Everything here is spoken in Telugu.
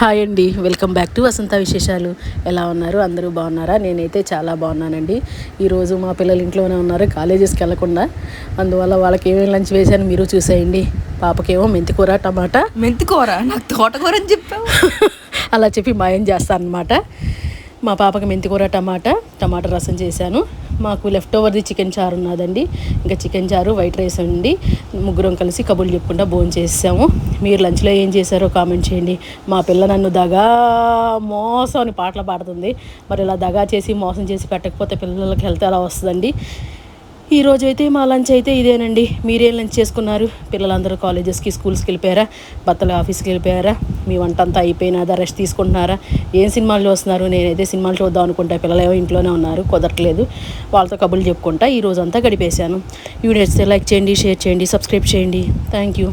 హాయ్ అండి వెల్కమ్ బ్యాక్ టు వసంత విశేషాలు. ఎలా ఉన్నారు? అందరూ బాగున్నారా? నేనైతే చాలా బాగున్నానండి. ఈరోజు మా పిల్లలు ఇంట్లోనే ఉన్నారు కాలేజెస్కి వెళ్ళకుండా. అందువల్ల వాళ్ళకి ఏమేమి లంచ్ వేశాను మీరు చూసేయండి. పాపకేమో మెంతికూర టమాటా. మెంతికూర? నాకు తోటకూర అని చెప్పావు. అలా చెప్పి మాయం చేస్తాను అనమాట మా పాపకి మెంతికూర టమాటా టమాటా రసం చేశాను. మాకు లెఫ్ట్ ఓవర్ది చికెన్ చారు ఉన్నదండి. ఇంకా చికెన్ చారు వైట్ రైస్ ఉంది ముగ్గురం కలిసి కబుర్లు చెప్పుకుంటా భోజనం చేసాము మీరు లంచ్లో ఏం చేశారో కామెంట్ చేయండి. మా పిల్ల నన్ను దగా మోసం అని పాటలు పాడుతుంది. మరి ఇలా దగా చేసి మోసం చేసి పెట్టకపోతే పిల్లలకి హెల్త్ ఎలా వస్తుందండి? ఈ అయితే మా లంచ్ అయితే ఇదేనండి. మీరేం లంచ్ చేసుకున్నారు. పిల్లలందరూ కాలేజెస్కి స్కూల్స్కి వెళ్ళిపోయారా? భర్తలు ఆఫీస్కి వెళ్ళిపోయారా? మీ వంట అంతా అయిపోయినాదా? రెస్ట్ తీసుకుంటున్నారా? ఏం సినిమాలు చూస్తున్నారు? నేనైతే సినిమాలు చూద్దాం అనుకుంటా. పిల్లలు ఏమో ఇంట్లోనే ఉన్నారు. కుదరట్లేదు. వాళ్ళతో కబుర్లు చెప్పుకుంటా. ఈ రోజు అంతా గడిపేశాను. ఈ వీడియో లైక్ చేయండి షేర్ చేయండి సబ్స్క్రైబ్ చేయండి. Thank you.